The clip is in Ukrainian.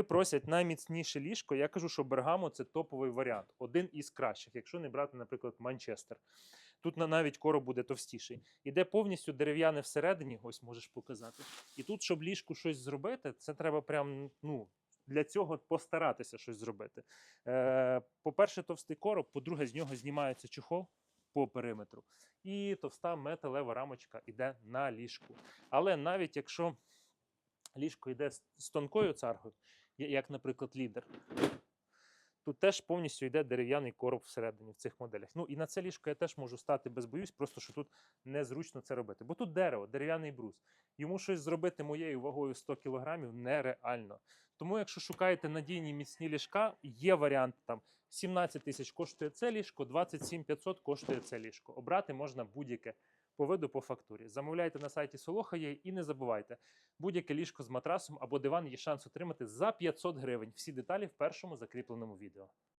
коли просять найміцніше ліжко, я кажу, що Бергамо це топовий варіант, один із кращих, якщо не брати, наприклад, Манчестер. Тут навіть короб буде товстіший. Іде повністю дерев'яне всередині, ось можеш показати. І тут, щоб ліжку щось зробити, це треба прям ну, для цього постаратися щось зробити. Е, по-перше, товстий короб, по-друге, з нього знімається чохол по периметру. І товста металева рамочка йде на ліжку. Але навіть якщо ліжко йде з тонкою царгою, як, наприклад, лідер, тут теж повністю йде дерев'яний короб всередині в цих моделях. Ну і на це ліжко я теж можу стати без боюсь, просто що тут незручно це робити. Бо тут дерево, дерев'яний брус. Йому щось зробити моєю вагою 100 кг нереально. Тому, якщо шукаєте надійні міцні ліжка, є варіант там 17 тисяч коштує це ліжко, 27 500 коштує це ліжко. Обрати можна будь-яке по по фактурі. Замовляйте на сайті Солохає і не забувайте, будь-яке ліжко з матрасом або диван є шанс отримати за 500 гривень. Всі деталі в першому закріпленому відео.